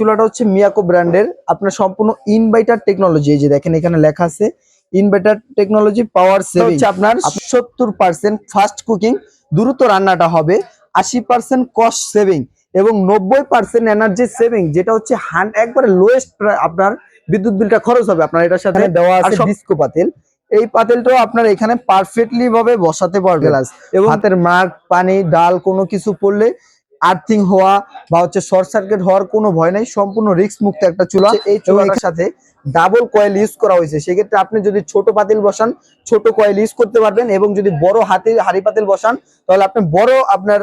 চুলাটা হচ্ছে মিয়াকো ব্র্যান্ডের। আপনার সম্পূর্ণ ইনভাইটার টেকনোলজি এই যে দেখেন এখানে লেখা আছে ইনভাইটার টেকনোলজি পাওয়ার সেভিং। হচ্ছে আপনার সত্তর পার্সেন্ট ফাস্ট কুকিং দ্রুত রান্নাটা হবে আশি পার্সেন্ট কস্ট সেভিং এবং নব্বই পার্সেন্ট এনার্জি সেভিং যেটা হচ্ছে একবারে লোয়েস্ট আপনার বিদ্যুৎ বিলটা খরচ হবে। আপনার এটার সাথে দেওয়া আছে ডিস্কো পাতিল। এই পাতিলটাও আপনার এখানে পারফেক্টলি ভাবে বসাতে পারবে এবং হাতের মার্ক পানি ডাল কোনো কিছু পড়লে আর্থিং হওয়া বা হচ্ছে শর্ট সার্কিট হওয়ার কোনো ভয় নাই সম্পূর্ণ রিস্ক মুক্ত একটা চুলা এই চুলাটার সাথে ডাবল কয়েল ইউজ করা হয়েছে। সেক্ষেত্রে আপনি যদি ছোট পাতিল বসান ছোট কয়েল ইউজ করতে পারবেন এবং যদি বড় হাতে হাড়ি পাতিল বসান তাহলে আপনি বড় আপনার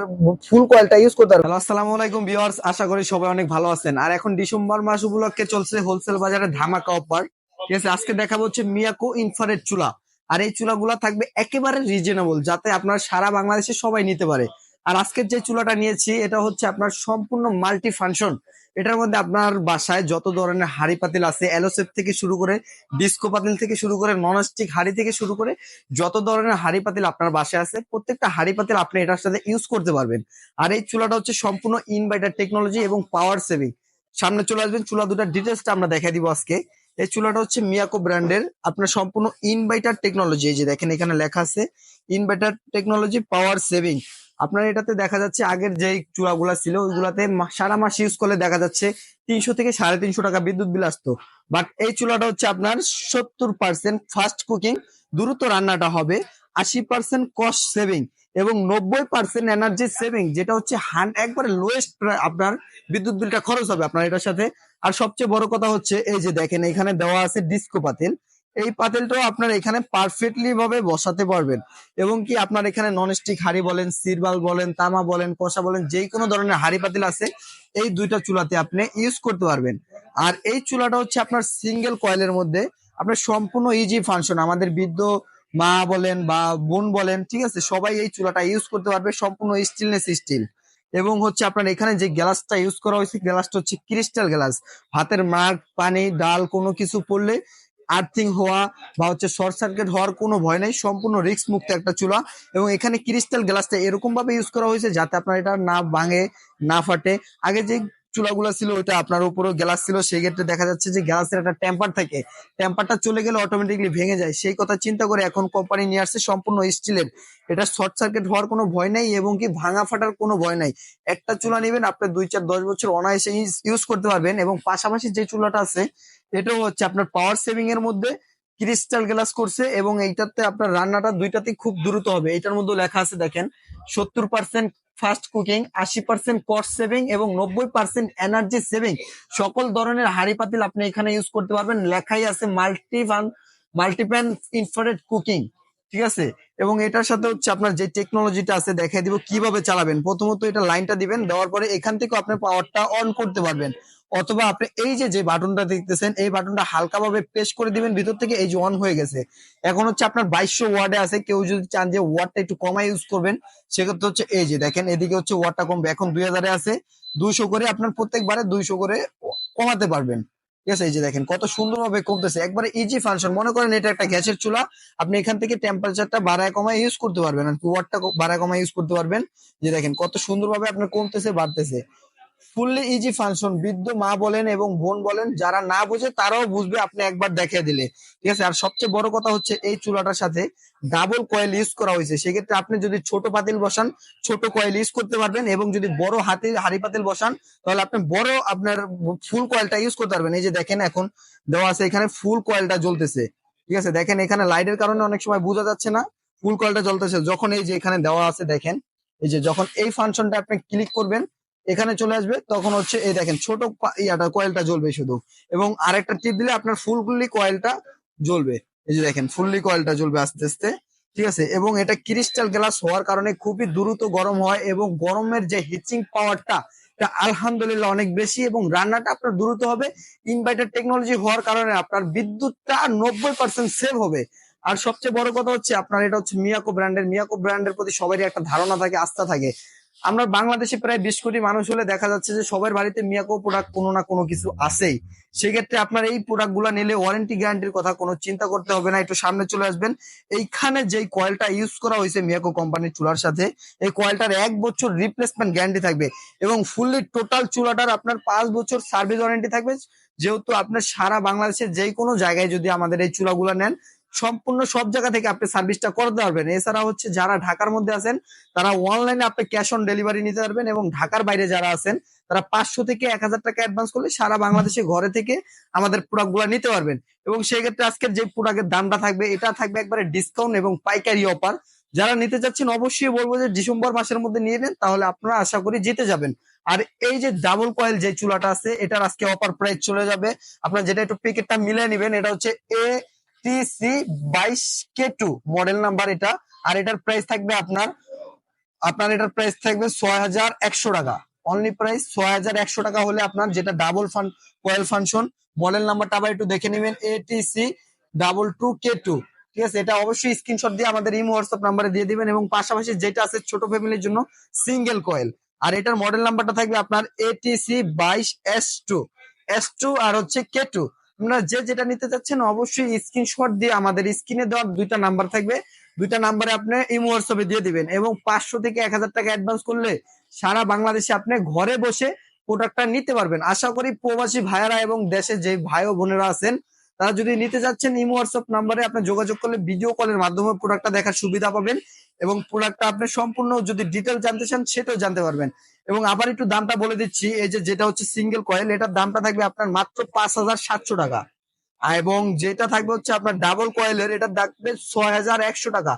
ফুল কয়েলটা ইউজ করতে পারবেন। আসসালামু আলাইকুম ভিউয়ার্স আশা করি সবাই অনেক ভালো আছেন। আর এখন ডিসেম্বর মাস উপলক্ষে চলছে হোলসেল বাজারে ধামাকা অফার ঠিক আছে আজকে দেখাবো হচ্ছে মিয়াকো ইনফ্রারেড চুলা। আর এই চুলাগুলা থাকবে একেবারে রিজনেবল যাতে আপনার সারা বাংলাদেশে সবাই নিতে পারে। আর আজকের যে চুলাটা নিয়েছি, এটা হচ্ছে আপনার সম্পূর্ণ মাল্টি ফাংশন এটার মধ্যে আপনার বাসায় যত ধরনের হাড়ি পাতিল আছে অ্যালোসেপ থেকে শুরু করে ডিস্কো পাতিল থেকে শুরু করে ননস্টিক হাড়ি থেকে শুরু করে, যত ধরনের হাড়ি পাতিল আপনার বাসায় আছে, প্রত্যেকটা হাড়ি পাতিল আপনি এটার সাথে ইউজ করতে পারবেন। আর এই চুলাটা হচ্ছে সম্পূর্ণ ইনভাইটার টেকনোলজি এবং পাওয়ার সেভিং সামনে চলে আসবেন, চুলা দুটার ডিটেলসটা আমরা দেখাই দিব আজকে। এই চুলাটা হচ্ছে মিয়াকো ব্র্যান্ডের, আপনার সম্পূর্ণ ইনভাইটার টেকনোলজি এই যে দেখেন এখানে লেখা আছে ইনভাইটার টেকনোলজি পাওয়ার সেভিং আপনার এটাতে দেখা যাচ্ছে আগের যে চুলাগুলা ছিল, ওইগুলাতে সারা মাস ইউজ করলে দেখা যাচ্ছে তিনশো থেকে সাড়ে তিনশো টাকা বিদ্যুৎ বিল আসতো। বাট এই চুলাটা হচ্ছে আপনার সত্তর পার্সেন্ট ফাস্ট কুকিং দ্রুত রান্নাটা হবে, আশি পার্সেন্ট কস্ট সেভিং এবং নব্বই পার্সেন্ট এনার্জি সেভিং যেটা হচ্ছে হান, একবারে লোয়েস্ট আপনার বিদ্যুৎ বিলটা খরচ হবে আপনার এটার সাথে। আর সবচেয়ে বড় কথা হচ্ছে, এই যে দেখেন এখানে দেওয়া আছে ডিস্কো পাতিল। এই পাতিলটাও আপনার এখানে পারফেক্টলি ভাবে বসাতে পারবেন। এবং কি আপনার এখানে ননস্টিক হাড়ি বলেন, সিরবাল বলেন, তামা বলেন, কষা বলেন যে কোনো ধরনের হাড়ি পাতিল আছে, এই দুইটা চুলাতে আপনি ইউজ করতে পারবেন। আর এই চুলাটা হচ্ছে আপনার সিঙ্গেল কয়েলের মধ্যে। আপনার সম্পূর্ণ ইজি ফাংশন আমাদের বৃদ্ধ মা বলেন বা বোন বলেন, ঠিক আছে? সবাই এই চুলাটা ইউজ করতে পারবে, সম্পূর্ণ স্টিলনেস স্টিল এবং হচ্ছে আপনার এখানে যে গ্লাসটা ইউজ করা হয়েছে, গ্লাসটা হচ্ছে ক্রিস্টাল গ্লাস ভাতের মাগ, পানি, ডাল কোনো কিছু পড়লে আর্থিং হওয়া বা হচ্ছে শর্ট সার্কিট হওয়ার কোনো ভয় নাই, সম্পূর্ণ রিস্ক মুক্ত একটা চুলা এবং এখানে ক্রিস্টাল গ্লাসটা এরকমভাবে ইউজ করা হয়েছে যাতে আপনার এটা না ভাঙে, না ফাটে। আগে যে চুলাগুলো ছিল ওইটা আপনার উপরও গ্লাস ছিল, সেই ক্ষেত্রে দেখা যাচ্ছে যে গ্লাসের একটা টেম্পার থাকে। টেম্পারটা চলে গেলে অটোমেটিকলি ভেঙে যায়। সেই কথা চিন্তা করে এখন কোম্পানি নিয়ে আসছে সম্পূর্ণ স্টিলের এটা শর্ট সার্কিট হওয়ার কোনো ভয় নেই এবং কি ভাঙা ফাটার কোনো ভয় নাই। একটা চুলা নেবেন, আপনি দুই চার দশ বছর অনায়াসে ইউজ করতে পারবেন এবং পাশাপাশি যে চুলাটা আছে, এটাও হচ্ছে আপনার পাওয়ার সেভিং এর মধ্যে ক্রিস্টাল গ্লাস করছে এবং এইটাতে আপনার রান্নাটা দুইটাতেই খুব দ্রুত হবে। এটার মধ্যে লেখা আছে দেখেন, সত্তর পার্সেন্ট ফাস্ট কুকিং, আশি পার্সেন্ট কস্ট সেভিং এবং নব্বই পার্সেন্ট এনার্জি সেভিং সকল ধরনের হাড়ি পাতিল আপনি এখানে ইউজ করতে পারবেন। লেখাই আছে মাল্টি মাল্টিপ্যান ইনফ্রারেড কুকিং ঠিক আছে? এবং এটার সাথে হচ্ছে আপনার যে টেকনোলজিটা আছে, দেখাই দিব কীভাবে চালাবেন। প্রথমত এটা লাইনটা দিবেন, দেওয়ার পরে এখান থেকে আপনি পাওয়ারটা অন করতে পারবেন। অথবা আপনি এই যে যে বাটনটা দেখতেছেন, এই বাটনটা হালকা ভাবে প্রেস করে দিবেন, ভিতর থেকে এই যে অন হয়ে গেছে। এখন হচ্ছে আপনার বাইশশো ওয়ার্ডে আছে, কেউ যদি চান যে ওয়ার্ডটা একটু কমাই ইউজ করবেন, সেক্ষেত্রে হচ্ছে এই যে দেখেন, এদিকে হচ্ছে ওয়ার্ডটা কমবে। এখন দুই হাজারে আছে, দুইশো করে আপনার প্রত্যেকবারে দুইশো করে কমাতে পারবেন। ঠিক আছে, এই যে দেখেন, কত সুন্দরভাবে কমতেছে। একবারে ইজি ফাংশন মনে করেন এটা একটা গ্যাসের চুলা, আপনি এখান থেকে টেম্পারেচারটা বাড়ায় কমায় ইউজ করতে পারবেন। আর কি ওয়াটটা বাড়ায় কমায় ইউজ করতে পারবেন। যে দেখেন, কত সুন্দরভাবে আপনার কমতেছে, বাড়তেছে। ফুললি ইজি ফাংশন বৃদ্ধ মা বলেন এবং বোন বলেন, যারা না বুঝে তারাও বুঝবে, আপনি একবার দেখিয়ে দিলে। ঠিক আছে? আর সবচেয়ে বড় কথা হচ্ছে এই চুলাটার সাথে ডাবল কয়েল ইউজ করা হয়েছে। সেক্ষেত্রে আপনি যদি ছোট পাতিল বসান, ছোট কয়েল ইউজ করতে পারবেন এবং যদি বড় হাতি, হাড়ি পাতিল বসান, তাহলে আপনি বড় আপনার ফুল কয়েলটা ইউজ করতে পারবেন। এই যে দেখেন এখন দেওয়া আছে এখানে ফুল কয়েলটা জ্বলতেছে। ঠিক আছে? দেখেন এখানে লাইটের কারণে অনেক সময় বোঝা যাচ্ছে না ফুল কয়েলটা জ্বলতেছে। যখন এই যে এখানে দেওয়া আছে, দেখেন, এই যে যখন এই ফাংশনটা আপনি ক্লিক করবেন এখানে চলে আসবে, তখন হচ্ছে এই দেখেন, ছোট ইয়াটা কয়েলটা জ্বলবে শুধু। এবং আরেকটা টিপ দিলে আপনার ফুললি কয়েলটা জ্বলবে। এই যে দেখেন, ফুললি কয়েলটা জ্বলবে আস্তে আস্তে, ঠিক আছে? এবং এটা ক্রিস্টাল গ্লাস হওয়ার কারণে খুবই দ্রুত গরম হয় এবং গরমের যে হিচিং পাওয়ারটা এটা আলহামদুলিল্লাহ অনেক বেশি এবং রান্নাটা আপনার দ্রুত হবে। ইনভার্টার টেকনোলজি হওয়ার কারণে আপনার বিদ্যুৎটা নব্বই পার্সেন্ট সেভ হবে। আর সবচেয়ে বড় কথা হচ্ছে, আপনার এটা হচ্ছে মিয়াকো ব্র্যান্ডের মিয়াকো ব্র্যান্ডের প্রতি সবারই একটা ধারণা থাকে, আস্থা থাকে। আমরা বাংলাদেশে প্রায় বিশ কোটি মানুষ হলে দেখা যাচ্ছে যে সবার বাড়িতে মিয়াকো প্রোডাক্ট কোনো না কোনো কিছু আছেই। সেক্ষেত্রে আপনার এই প্রোডাক্টগুলা নিলে ওয়ারেন্টি গ্যারান্টির কথা কোনো চিন্তা করতে হবে না, একটু সামনে চলে আসবেন। এইখানে যেই কয়েলটা ইউজ করা হয়েছে মিয়াকো কোম্পানির চুলার সাথে, এই কয়েলটার এক বছর রিপ্লেসমেন্ট গ্যারান্টি থাকবে এবং ফুললি টোটাল চুলাটার আপনার পাঁচ বছর সার্ভিস ওয়ারেন্টি থাকবে। যেহেতু আপনার সারা বাংলাদেশের যে কোনো জায়গায় যদি আমাদের এই চুলাগুলো নেন সম্পূর্ণ সব জায়গা থেকে আপনি সার্ভিসটা করতে পারবেন। এছাড়া হচ্ছে যারা ঢাকার মধ্যে আছেন, তারা অনলাইনে আপনি ক্যাশ অন ডেলিভারি নিতে পারবেন এবং ঢাকার বাইরে যারা আছেন, তারা পাঁচশো থেকে এক হাজার টাকা অ্যাডভান্স করলে সারা বাংলাদেশে ঘরে থেকে আমাদের প্রোডাক্টগুলা নিতে পারবেন। এবং সেই ক্ষেত্রে আজকের যে প্রোডাক্টের দামটা থাকবে, এটা থাকবে একবারে ডিসকাউন্ট এবং পাইকারি অফার যারা নিতে চাচ্ছেন, অবশ্যই বলব যে ডিসেম্বর মাসের মধ্যে নিয়ে নেন, তাহলে আপনারা আশা করি জিতে যাবেন। আর এই যে ডাবল কয়েল যে চুলাটা আছে, এটার আজকে অফার প্রাইস চলে যাবে। আপনার যেটা একটু প্যাকেটটা মিলে নেবেন, এটা হচ্ছে এ টি সি বাইশ কে টু মডেল নাম্বার এটা, আর এটার প্রাইস থাকবে আপনার আপনার এটার প্রাইস থাকবে ছয় হাজার একশো টাকা। অনলি প্রাইস ছয় হাজার একশো টাকা হলে আপনার যেটা double fan coil function model নাম্বারটা আবার একটু দেখে নেবেন ATC double two K two ঠিক আছে, এটা অবশ্যই স্ক্রিনশট দিয়ে আমাদের ইমো হোয়াটসঅ্যাপ নাম্বারে দিয়ে দিবেন এবং পাশাপাশি যেটা আছে ছোট ফ্যামিলির জন্য সিঙ্গেল কয়েল আর এটার মডেল নাম্বারটা থাকবে আপনার এটিসি বাইশ এস টু এস টু আর হচ্ছে কে টু আপনারা যে যেটা নিতে চাচ্ছেন অবশ্যই স্ক্রিনশট দিয়ে আমাদের স্ক্রিনে দেওয়ার দুইটা নাম্বার থাকবে। দুইটা নাম্বারে আপনি ইমো হোয়াটসঅ্যাপে দিয়ে দিবেন এবং পাঁচশো থেকে এক হাজার টাকা অ্যাডভান্স করলে সারা বাংলাদেশে আপনি ঘরে বসে প্রোডাক্টটা নিতে পারবেন। আশা করি প্রবাসী ভাইয়েরা এবং দেশে যে ভাই ও বোনেরা আছেন তারা যদি নিতে যাচ্ছেন ইমো হোয়াটসঅ্যাপ নাম্বারে আপনি যোগাযোগ করলে ভিডিও কলের মাধ্যমে প্রোডাক্টটা দেখার সুবিধা পাবেন এবং প্রোডাক্টটা আপনি সম্পূর্ণ যদি ডিটেল জানতে চান সেটাও জানতে পারবেন। এবং আবার একটু দামটা বলে দিচ্ছি, এই যে যেটা হচ্ছে সিঙ্গেল কয়েল এটার দামটা থাকবে আপনার মাত্র পাঁচ হাজার সাতশো টাকা। এবং যেটা থাকবে হচ্ছে আপনার ডাবল কয়েলের এটা থাকবে ছয় হাজার একশো টাকা।